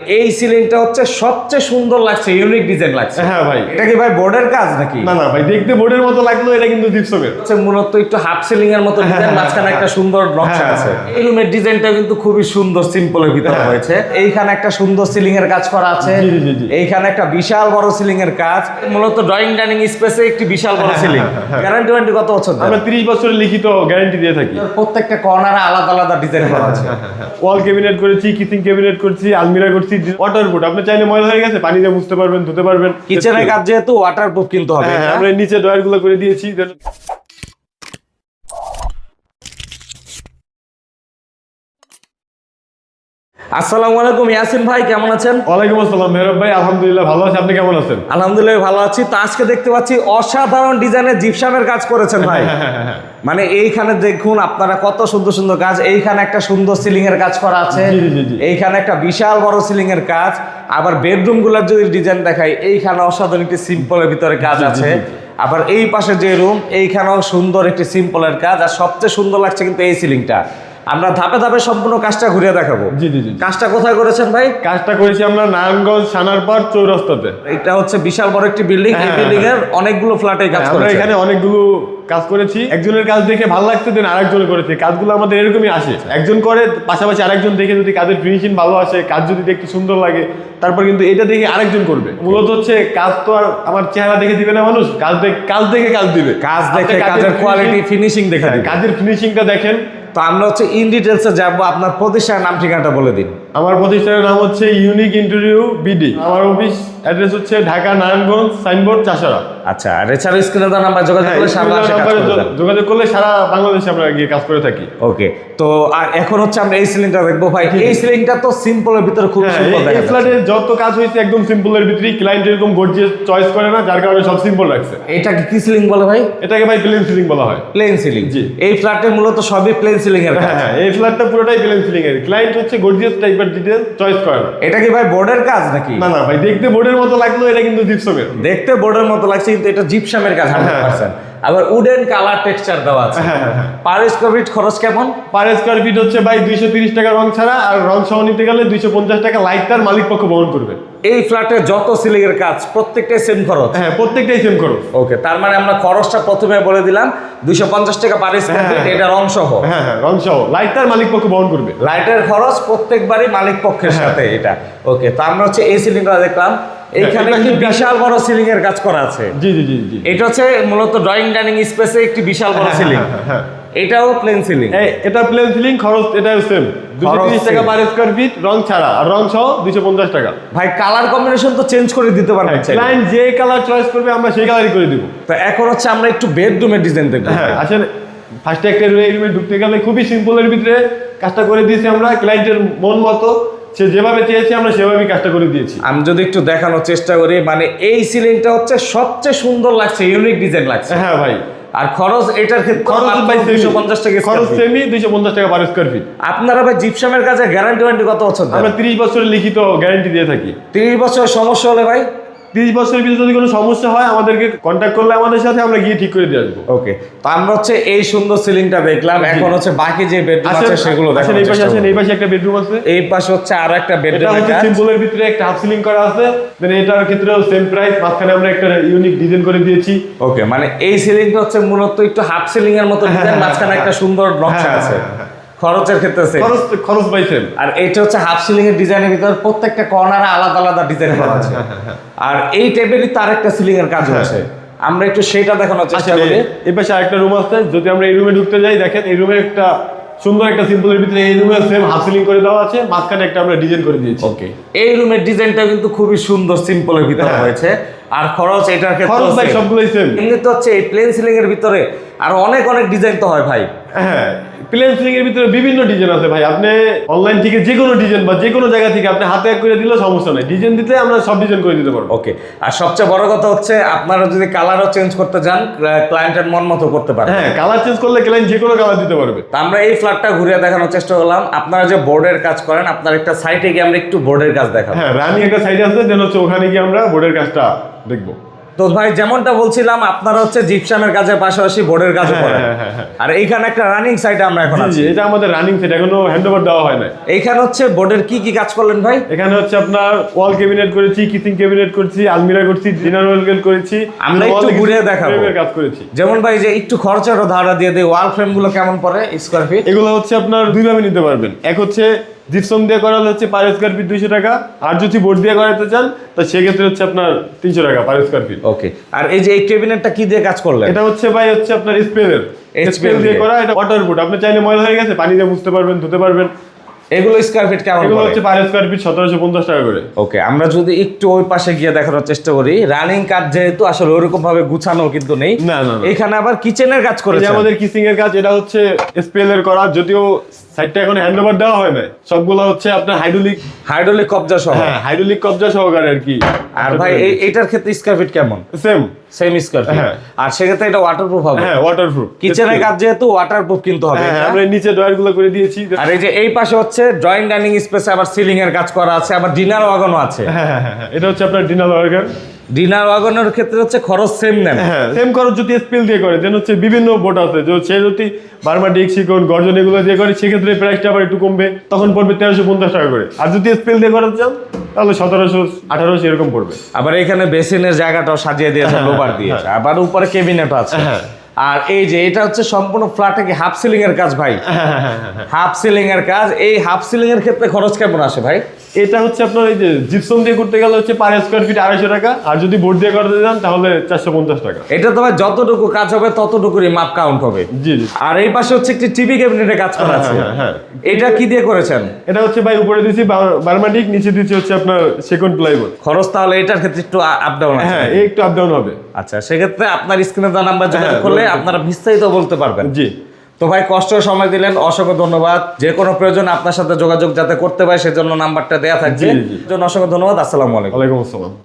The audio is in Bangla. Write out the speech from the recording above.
এই সিলিংটা হচ্ছে সবচেয়ে সুন্দর লাগছে ইউনিক ডিজাইন লাগছে। হ্যাঁ ভাই। এটা কি ভাই বোর্ডের কাজ নাকি? না না ভাই দেখতে বোর্ডের মতো লাগল এটা কিন্তু জিপসমের হচ্ছে মূলত একটু হাফ সিলিং এর মতো ডিজাইন হ্যাঁ, মাঝখানে হ্যাঁ, একটা সুন্দর নকশা হ্যাঁ, আছে। হ্যাঁ। এই রুমের ডিজাইনটা কিন্তু খুবই সুন্দর সিম্পলের ভিতরে হ্যাঁ, হয়েছে। এইখানে একটা সুন্দর সিলিং এর কাজ করা আছে। এইখানে একটা বিশাল বড় সিলিং এর কাজ। মূলত ড্রয়িং ডাইনিং স্পেসে একটি বিশাল বড় হ্যাঁ, সিলিং হ্যাঁ, হ্যাঁ। গ্যারান্টি ওয়ারেন্টি কত বছর আমরা তিরিশ বছরের লিখিত গ্যারান্টি দিয়ে থাকি। প্রত্যেকটা কর্নারে আলাদা আলাদা ডিজাইন করা আছে। ওয়াল ক্যাবিনেট করেছি কিচিং ক্যাবিনেট করেছি আলমিরা করছি ওয়াটার প্রুফ আপনি চাইলে ময়লা হয়ে গেছে পানি দিয়ে মুছতে পারবেন ধুতে পারবেন। কিচেনের কাজ যেহেতু ওয়াটার প্রুফ কিন্তু হবে হ্যাঁ, আমরা নিচে ডয়ারগুলো করে দিয়েছি আসসালামু আলাইকুম ইয়াসিন ভাই কেমন আছেন? ওয়ালাইকুম আসসালাম মেহরব ভাই আলহামদুলিল্লাহ ভালো আছি। আপনি কেমন আছেন? আলহামদুলিল্লাহ ভালো আছি। তো আজকে দেখতে পাচ্ছি অসাধারণ ডিজাইনের জিপসামের কাজ করেছেন ভাই। হ্যাঁ, মানে এইখানে দেখুন আপনারা কত সুন্দর সুন্দর কাজ। এইখানে একটা সুন্দর সিলিং এর কাজ করা আছে। এইখানে একটা বিশাল বড় সিলিং এর কাজ। আবার বেডরুমগুলার যদি ডিজাইন দেখাই এইখানে অসাধারণ একটি সিম্পলের ভিতরে কাজ আছে। আবার এই পাশে যে রুম এইখানেও সুন্দর একটি সিম্পলের কাজ। আর সবচেয়ে সুন্দর লাগছে কিন্তু এই সিলিংটা। আমরা ধাপে ধাপে সম্পূর্ণ কাজটা ঘুরে দেখাবো। জি জি জি। কাজটা কোথায় করেছেন ভাই? কাজটা করেছি আমরা নারায়ণগঞ্জ সানারপাড় চৌরাস্তাতে। এটা হচ্ছে বিশাল বড় একটি বিল্ডিং এই হ্যাঁ, বিল্ডিং এর অনেকগুলো ফ্ল্যাটে কাজ আমরা এখানে অনেকগুলো কাজ করেছি। একজনের কাজ দেখে ভালো লাগছে দেন আরেকজনে করেছে। কাজগুলো আমাদের এরকমই আসে। একজন করে পাশাপাশি আরেকজন দেখে যদি কাজের ফিনিশিং ভালো আসে কাজ যদি দেখতে সুন্দর লাগে তারপর কিন্তু এটা দেখে আরেকজন করবে। মূলত হচ্ছে কাজ তো আর আমার চেহারা দেখে দিবে না মানুষ কাজ দেখে কাজ দেখে কাজ দিবে। কাজ দেখে কাজের কোয়ালিটি ফিনিশিং দেখে হ্যাঁ। কাজের ফিনিশিংটা দেখেন। তো আমরা হচ্ছে ইন ডিটেলসে যাব আপনার প্রতিষ্ঠানের নাম ঠিকানাটা বলে দিন। আমার প্রতিষ্ঠানের নাম হচ্ছে ইউনিক ইন্টারভিউ বিডি আমার অফিস অ্যাড্রেস হচ্ছে ঢাকা নারায়ণগঞ্জ সাইনবোর্ড চাষারা। আচ্ছা আর এছাড়া স্ক্রিনে দেওয়া নাম্বার যোগাযোগ হ্যাঁ, করে সারা। যোগাযোগ করলে সারা বাংলাদেশে আমরা গিয়ে কাজ করে থাকি। ওকে তো আর এখন হচ্ছে আমরা এই সিলিংটা দেখব ভাই। এই সিলিংটা তো সিম্পলের ভিতরে খুব হ্যাঁ, সিম্পল এই- দেখা এই ফ্ল্যাটে যত কাজ হয়েছে একদম সিম্পলের ভিতরে ক্লায়েন্ট এরকম গর্জিয়াস চয়েস করে না যার কারণে সব সিম্পল রাখছে এটা কি সিলিং বলে ভাই? এটাকে ভাই প্লেন সিলিং বলা হয়। প্লেন সিলিং জি। এই ফ্ল্যাটে মূলত সবই প্লেন সিলিং এর কাজ। হ্যাঁ হ্যাঁ এই ফ্ল্যাটটা পুরোটাই প্লেন সিলিং এর ক্লায়েন্ট হচ্ছে গর্জিয়াস টাইপের ডিটেল চয়েস করে। এটা কি ভাই বোর্ডের কাজ নাকি? না না ভাই দেখতে বোর্ডের মতো লাগল এটা কিন্তু জিপসমের দেখতে বোর্ডের মতো লাগছে কিন্তু এটা জিপসামের কাজ হান্ড্রেড হ্যাঁ, পার্সেন্ট আবার উডেন কালার টেক্সচার দেওয়া আছে। পার স্কোয়ার ফিট খরচ কেমন? পার স্কোয়ার ফিট হচ্ছে ভাই দুইশো তিরিশ টাকা রং ছাড়া আর রং সহ নিতে গেলে দুইশো পঞ্চাশ টাকা লাইটটার মালিক পক্ষ বহন করবে। এই ফ্ল্যাটে যত সিলিং এর কাজ প্রত্যেকটাই সেম খরচ? হ্যাঁ প্রত্যেকটাই সেম করো ওকে তার মানে আমরা খরচটা প্রথমে বলে দিলাম দুইশো পঞ্চাশ টাকা পার স্কোয়ার ফিট। এটা রং সহ। হ্যাঁ হ্যাঁ রং সহ। লাইটটার মালিক পক্ষ বহন করবে। লাইটের খরচ প্রত্যেকবারই মালিক পক্ষের হ্যাঁ। সাথে এটা। ওকে তো আমরা হচ্ছে এই সিলিংটা দেখলাম। এইখানে এটা একটি বিশাল বড় সিলিং এর কাজ করা আছে। জি জি জি জি। এটা হচ্ছে মূলত ড্রয়িং ডাইনিং স্পেসে একটি বিশাল বড় হ্যাঁ, সিলিং হ্যাঁ, হ্যাঁ, এটাও প্লেন সিলিং এটা প্লেন সিলিং খরচ এটাও সেম টাকা same। পার স্কোয়ার ফিট রং ছাড়া। আর রং সহ দুশো পঞ্চাশ টাকা। ভাই কালার কম্বিনেশন তো চেঞ্জ করে দিতে পারবেন ক্লায়েন্ট যে কালার চয়েস করবে আমরা সেই কালারই করে দিব। তো এখন হচ্ছে আমরা একটু বেডরুমের ডিজাইন দেখব। হ্যাঁ আসলে ফার্স্টে একটা রুমে ঢুকতে গেলে খুবই সিম্পলের ভিতরে কাজটা করে দিয়েছি আমরা। ক্লায়েন্টের মন মতো। সে যেভাবে চেয়েছি আমরা সেভাবেই কাজটা করে দিয়েছি। আমি যদি একটু দেখানোর চেষ্টা করি মানে এই সিলিংটা হচ্ছে সবচেয়ে সুন্দর লাগছে ইউনিক ডিজাইন লাগছে। হ্যাঁ ভাই। আর খরচ এটার ক্ষেত্রে খরচ মাত্র ভাই 250 টাকা খরচ। সেমি টাকা পার স্কোয়ার ফিট আপনারা ভাই জিপসামের কাছে গ্যারান্টি ওয়ারেন্টি কত বছর আমরা তিরিশ বছরের লিখিত গ্যারান্টি দিয়ে থাকি। তিরিশ বছর সমস্যা হলে ভাই? তিরিশ বছরের ভিতরে যদি কোনো সমস্যা হয় আমাদেরকে কন্ট্যাক্ট করলে আমাদের সাথে আমরা গিয়ে ঠিক করে দিয়ে আসব। ওকে তো আমরা হচ্ছে এই সুন্দর সিলিংটা দেখলাম। এখন হচ্ছে বাকি যে বেডরুম আছে সেগুলো দেখানোর এই পাশে করব। এই পাশে একটা বেডরুম আছে। এই পাশে হচ্ছে আরও একটা এটা বেডরুম হচ্ছে সিম্পলের ভিতরে একটা হাফ সিলিং করা আছে। দেন এটার ক্ষেত্রেও সেম প্রাইস মাঝখানে আমরা একটা ইউনিক ডিজাইন করে দিয়েছি। ওকে মানে এই সিলিংটা হচ্ছে মূলত একটু হাফ সিলিং এর মতো ডিজাইন মাঝখানে একটা সুন্দর নকশা হ্যাঁ, আছে। হ্যাঁ, হ্যাঁ। খরচের ক্ষেত্রে খরচ খরচ বাই সেম আর এটা হচ্ছে হাফ সিলিং এর ডিজাইনের ভিতর প্রত্যেকটা কর্নারে আলাদা আলাদা ডিজাইন করা আছে। আর এই টেবিলই তার একটা সিলিং এর কাজ আছে আমরা একটু সেটা দেখানোর চেষ্টা করি। এই পাশে আরেকটা রুম আছে। যদি আমরা এই রুমে ঢুকতে যাই দেখেন এই রুমে একটা সুন্দর একটা সিম্পলের ভিতরে এই রুমে সেম হাফ সিলিং করে দেওয়া আছে। মাঝখানে একটা আমরা ডিজাইন করে দিয়েছি। ওকে এই রুমের ডিজাইনটা কিন্তু খুবই সুন্দর সিম্পলের ভিতরে হ্যাঁ। হয়েছে। আর খরচ এটার ক্ষেত্রে খরচ ভাই সবগুলোই সেম এমনি তো হচ্ছে এই প্লেন সিলিং এর ভিতরে আর অনেক অনেক ডিজাইন তো হয় ভাই। হ্যাঁ প্লেন সিলিং এর ভিতরে বিভিন্ন ডিজাইন আছে ভাই। আপনি অনলাইন থেকে যে কোনো ডিজাইন বা যে কোনো জায়গা থেকে আপনি হাতে এক করে দিলেও সমস্যা নাই। ডিজাইন দিতে আমরা সব ডিজাইন করে দিতে পারব। ওকে আর সবচেয়ে বড় কথা হচ্ছে আপনারা যদি কালারও চেঞ্জ করতে চান ক্লায়েন্টের মন মতো করতে পারেন হ্যাঁ কালার চেঞ্জ করলে ক্লায়েন্ট যে কোনো কালার দিতে পারবে। তা আমরা এই ফ্ল্যাটটা ঘুরিয়ে দেখানোর চেষ্টা করলাম। আপনারা যে বোর্ডের কাজ করেন আপনার একটা সাইটে গিয়ে আমরা একটু বোর্ডের কাজ দেখাবো। হ্যাঁ রানি একটা সাইড আছে দেন হচ্ছে ওখানে গিয়ে আমরা বোর্ডের কাজটা দেখব। তো ভাই যেমনটা বলছিলাম আপনারা হচ্ছে জিপসামের কাজের পাশাপাশি বোর্ডের কাজও করেন। হ্যাঁ, হ্যাঁ, হ্যাঁ। আর এইখানে একটা রানিং সাইট আমরা এখন আছি। এটা আমাদের রানিং সেট এখনও হ্যান্ড ওভার দেওয়া হয় না এইখানে হচ্ছে বোর্ডের কি কি কাজ করলেন ভাই? এখানে হচ্ছে আপনার ওয়াল ক্যাবিনেট করেছি কিচিং ক্যাবিনেট করেছি আলমিরা করেছি ডিনার ওয়েলগেল করেছি আমরা একটু ঘুরিয়ে দেখাবো। কাজ করেছি। যেমন ভাই যে একটু খরচেরও ধারা দিয়ে দেয় ওয়াল ফ্রেমগুলো কেমন পড়ে স্কোয়ার ফিট এগুলো হচ্ছে আপনার দুইভাবে নিতে পারবেন। এক হচ্ছে জিপসম দিয়ে করালে হচ্ছে পার স্কোয়ার ফিট দুইশো টাকা আর যদি বোর্ড দিয়ে করাতে চান তো সেক্ষেত্রে হচ্ছে আপনার তিনশো টাকা পার স্কোয়ার ফিট ওকে আর এই যে এই ক্যাবিনেটটা কি দিয়ে কাজ করলেন? এটা হচ্ছে ভাই হচ্ছে আপনার স্পেলের স্পেল দিয়ে। করা এটা ওয়াটার প্রুফ আপনি চাইলে ময়লা হয়ে গেছে পানি দিয়ে মুছতে পারবেন ধুতে পারবেন। এগুলো স্কোয়ার ফিট কেমন এগুলো হচ্ছে পার স্কোয়ার ফিট সতেরোশো পঞ্চাশ টাকা করে। ওকে আমরা যদি একটু ওই পাশে গিয়ে দেখানোর চেষ্টা করি রানিং কাজ যেহেতু আসলে ওরকম ভাবে গুছানো কিন্তু নেই না, না। এখানে আবার কিচেনের কাজ করেছে আমাদের কিসিং এর কাজ এটা হচ্ছে স্পেলের করা যদিও সাইডটা এখন হ্যান্ড ওভার দেওয়া হয় না সবগুলো হচ্ছে আপনার হাইড্রোলিক হাইড্রোলিক কবজা সহ। হ্যাঁ হাইড্রোলিক কবজা সহকারে আর কি। আর ভাই এটার ক্ষেত্রে স্কোয়ার ফিট কেমন? সেম সেম স্কোয়ার ফিট হ্যাঁ। আর সেক্ষেত্রে এটা ওয়াটারপ্রুফ হবে। হ্যাঁ ওয়াটারপ্রুফ কিচেনের কাজ যেহেতু ওয়াটারপ্রুফ কিন্তু হবে। হ্যাঁ আমরা নিচে ড্রয়ারগুলো করে দিয়েছি। আর এই যে এই পাশে হচ্ছে ড্রয়িং ডাইনিং স্পেসে আবার সিলিং এর কাজ করা আছে আবার ডিনার ওয়াগনও আছে। হ্যাঁ হ্যাঁ হ্যাঁ এটা হচ্ছে আপনার ডিনার ওয়ার্কার ডিনার ওয়াগনের ক্ষেত্রে হচ্ছে খরচ সেম নেন। হ্যাঁ। সেম খরচ যদি স্পিল দিয়ে করে দেন হচ্ছে বিভিন্ন বোট আছে যে সে যদি বার্মাটিক শিকন গর্জন এগুলো দিয়ে করে সেক্ষেত্রে প্রাইসটা আবার একটু কমবে তখন পড়বে তেরোশো পঞ্চাশ টাকা করে। আর যদি স্পিল দিয়ে করাতে চান তাহলে সতেরোশো আঠারোশো এরকম পড়বে। আবার এখানে বেসিনের জায়গাটাও সাজিয়ে দিয়েছে লোবার দিয়েছে। আবার উপরে কেবিনেট আছে। হ্যাঁ। আর এই যে এটা হচ্ছে সম্পূর্ণ ফ্ল্যাটে কি হাফ সিলিং এর কাজ ভাই? হ্যাঁ, হাফ সিলিং এর কাজ এই হাফ সিলিং এর ক্ষেত্রে খরচ কেমন আসে ভাই? এটা হচ্ছে আপনার এই যে জিপসম দিয়ে করতে গেলে হচ্ছে পার স্কোয়ার ফিট আড়াইশো টাকা আর যদি বোর্ড দিয়ে করতে যান তাহলে চারশো পঞ্চাশ টাকা। এটা তো ভাই যতটুকু কাজ হবে ততটুকুরই মাপ কাউন্ট হবে। জি জি। আর এই পাশে হচ্ছে একটি টিভি ক্যাবিনেটে কাজ করা আছে। হ্যাঁ, হ্যাঁ, এটা কি দিয়ে করেছেন? এটা হচ্ছে ভাই উপরে দিয়েছি বার্মাটিক নিচে দিয়েছি হচ্ছে আপনার সেকেন্ড প্লাইবোর্ড খরচ তাহলে এটার ক্ষেত্রে একটু আপ ডাউন আছে। হ্যাঁ একটু আপ ডাউন হবে। আচ্ছা সেক্ষেত্রে আপনার স্ক্রিনে দেওয়া নাম্বার যোগাযোগ হ্যাঁ, করলে আপনারা বিস্তারিত বলতে পারবেন। জি। তো ভাই কষ্ট সময় দিলেন অসংখ্য ধন্যবাদ। যে কোনো প্রয়োজন আপনার সাথে যোগাযোগ যাতে করতে পারে সেজন্য নাম্বারটা দেওয়া থাকছে। জন্য অসংখ্য ধন্যবাদ আসসালামু আলাইকুম। ওয়ালাইকুম আসসালাম।